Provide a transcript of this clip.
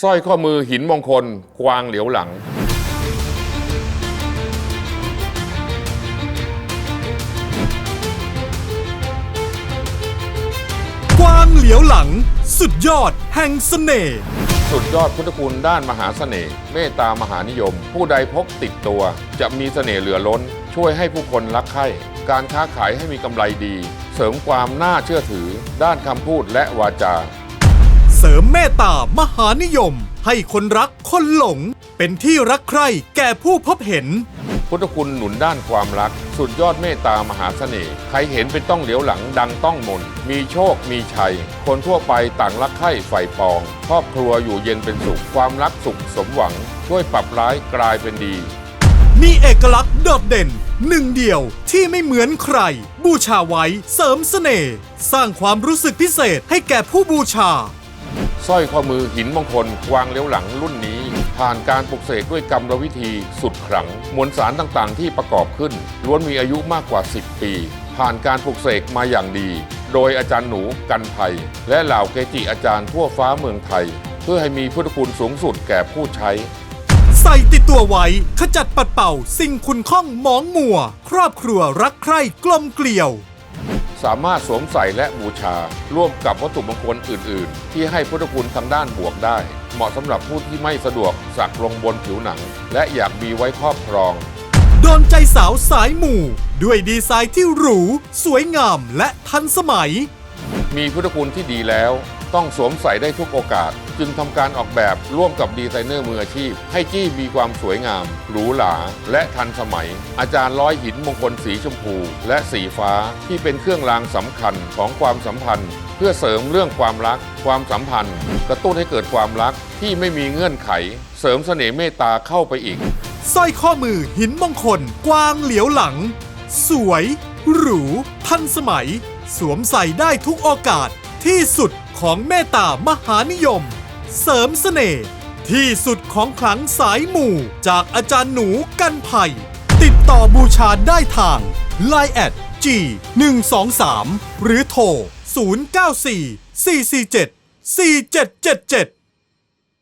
สร้อยข้อมือหินมงคลกวางเหลียวหลัง กวางเหลียวหลัง สุดยอดแห่งเสน่ห์ สุดยอดพุทธคุณด้านมหาเสน่ห์เมตตามหานิยม ผู้ใดพกติดตัว จะมีเสน่ห์เหลือล้น ช่วยให้ผู้คนรักใคร่การค้าขายให้มีกำไรดี เสริมความน่าเชื่อถือ ด้านคำพูดและวาจา เสริมเมตตามหานิยม ให้คนรักคนหลง เป็นที่รักใคร่แก่ผู้พบเห็น พุทธคุณหนุนด้านความรัก สุดยอดเมตตามหาเสน่ห์ใครเห็นเป็นต้องเหลียวหลังดังต้องมน มีโชคมีชัย คนทั่วไปต่างรักใคร่ใฝ่ปอง ครอบครัวอยู่เย็นเป็นสุข ความรักสุขสมหวัง ช่วยปรับร้ายกลายเป็นดี มีเอกลักษณ์โดดเด่นหนึ่งเดียวที่ไม่เหมือนใคร บูชาไว้เสริมเสน่ห์สร้างความรู้สึกพิเศษให้แก่ผู้บูชา สร้อยข้อมือหินมงคลวางเลี้ยวหลังรุ่นนี้ ผ่านการปลุกเสกด้วยกรรมวิธีสุดขลัง มวลสารต่างๆ ที่ประกอบขึ้น ล้วนมีอายุมากกว่า 10 ปี ผ่านการปลุกเสกมาอย่างดี โดยอาจารย์หนูกันภัย และเหล่าเกจิอาจารย์ทั่วฟ้าเมืองไทย เพื่อให้มีพุทธคุณสูงสุดแก่ผู้ใช้ใส่ติดตัวไว้ ขจัดปัดเป่า สิ่งคุณข้องหมองมัว ครอบครัวรักใคร่กลมเกลียว สามารถสวมใส่และบูชา ร่วมกับวัตถุมงคลอื่น ๆ ที่ให้พุทธคุณทางด้านบวกได้ เหมาะสำหรับผู้ที่ไม่สะดวกสักลงบนผิวหนัง และอยากมีไว้ครอบครอง โดนใจสาวสายหมู่ ด้วยดีไซน์ที่หรู สวยงามและทันสมัย มีพุทธคุณที่ดีแล้ว ต้องสวมใส่ได้ทุกโอกาส จึงทำการออกแบบร่วมกับดีไซเนอร์มืออาชีพ ให้จี้มีความสวยงาม หรูหราและทันสมัย อาจารย์ร้อยหินมงคลสีชมพู และสีฟ้าที่เป็นเครื่องรางสำคัญของความสัมพันธ์ เพื่อเสริมเรื่องความรัก ความสัมพันธ์ กระตุ้นให้เกิดความรักที่ไม่มีเงื่อนไข เสริมเสน่ห์เมตตาเข้าไปอีกสร้อยข้อมือหินมงคล กวางเหลียวหลัง สวย หรู ทันสมัย สวมใส่ได้ทุกโอกาสที่สุดของเมตตามหานิยม เสริมเสน่ห์ที่สุดของขลังสายหมู่จากอาจารย์หนูกันไผ่ติดต่อบูชาได้ทาง Line แอด G 1 2 3หรือโทร 094 447 4777